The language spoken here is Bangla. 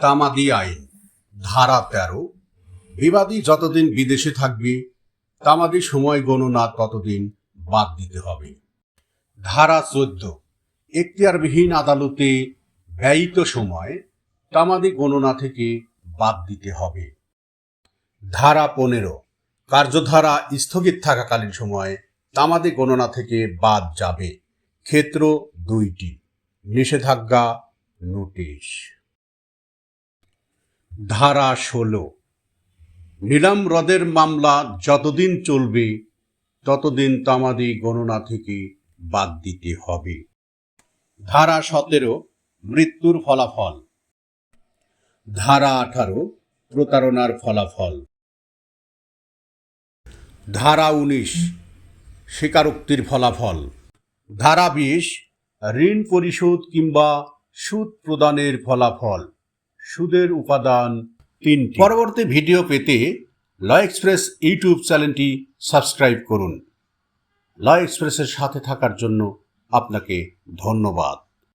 তামাদি আইন ধারা তেরো, বিবাদী যতদিন বিদেশে থাকবে, তামাদি সময় গণনা ততদিন বাদ দিতে হবে। ধারা চোদ্দ, এখতিয়ারবিহীন আদালতে ব্যয়িত সময় তামাদি গণনা থেকে বাদ দিতে হবে। ধারা পনেরো, কার্যধারা স্থগিত থাকাকালীন সময় তামাদি গণনা থেকে বাদ যাবে। ক্ষেত্র দুইটি, নিষেধাজ্ঞা, নোটিশ। ধারা ষোলো। নিলাম হ্রদের মামলা যতদিন চলবে, ততদিন তামাদি গণনা থেকে বাদ দিতে হবে। ধারা সতেরো, মৃত্যুর ফলাফল। ধারা আঠারো, প্রতারণার ফলাফল। ধারা উনিশ, স্বীকারোক্তির ফলাফল। ধারা বিশ, ঋণ পরিশোধ কিংবা সুদ প্রদানের ফলাফল। সুদের উপাদান তিন পরবর্তী ভিডিও পেতে ল এক্সপ্রেস ইউটিউব চ্যানেলটি সাবস্ক্রাইব করুন। ল এক্সপ্রেসের সাথে থাকার জন্য আপনাকে ধন্যবাদ।